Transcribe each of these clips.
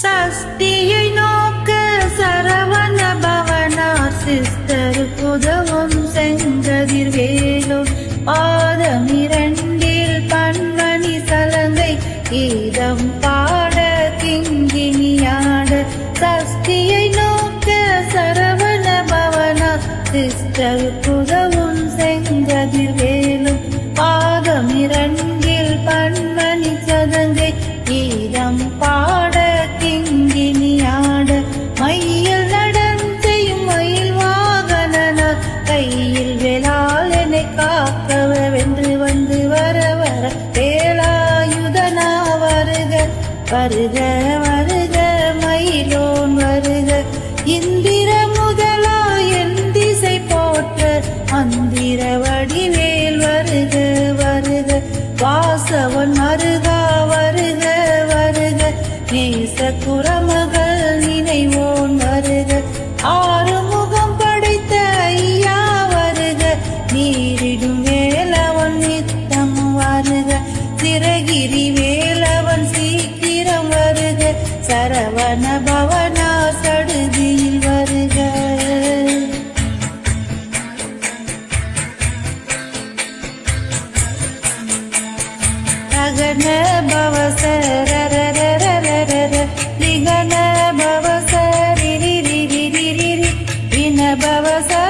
சஷ்டியை பாதமிரண்டில் பன்மணி சலங்கை கீதம் பாட கிங்கினியாட சஷ்டியை நோக்க சரவண பவனார் சிஸ்டர் புதவும் செங்கதிர் வேலும். பாதமிரண்டில் பன்மணி வருக வருக மயிலோன் வருக. இந்திர முதலா என் திசை போற்ற மந்திர வடிவே ஜனபவனா சடுதியில் வருக. அகன பவசரரரரரர நிகன பவசரி வின பவச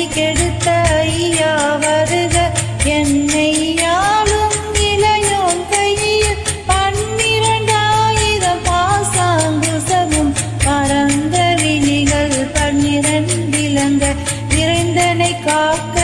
கதி கெடுத்த ஐயா வருக. என்னை யாழும் இளையோன் கையில் பன்னிரண்டாயிரம் பாசாங்குசமும் பரந்தரி நிகழ் பன்னிரண்டிலங்க விரைந்தனை காக்க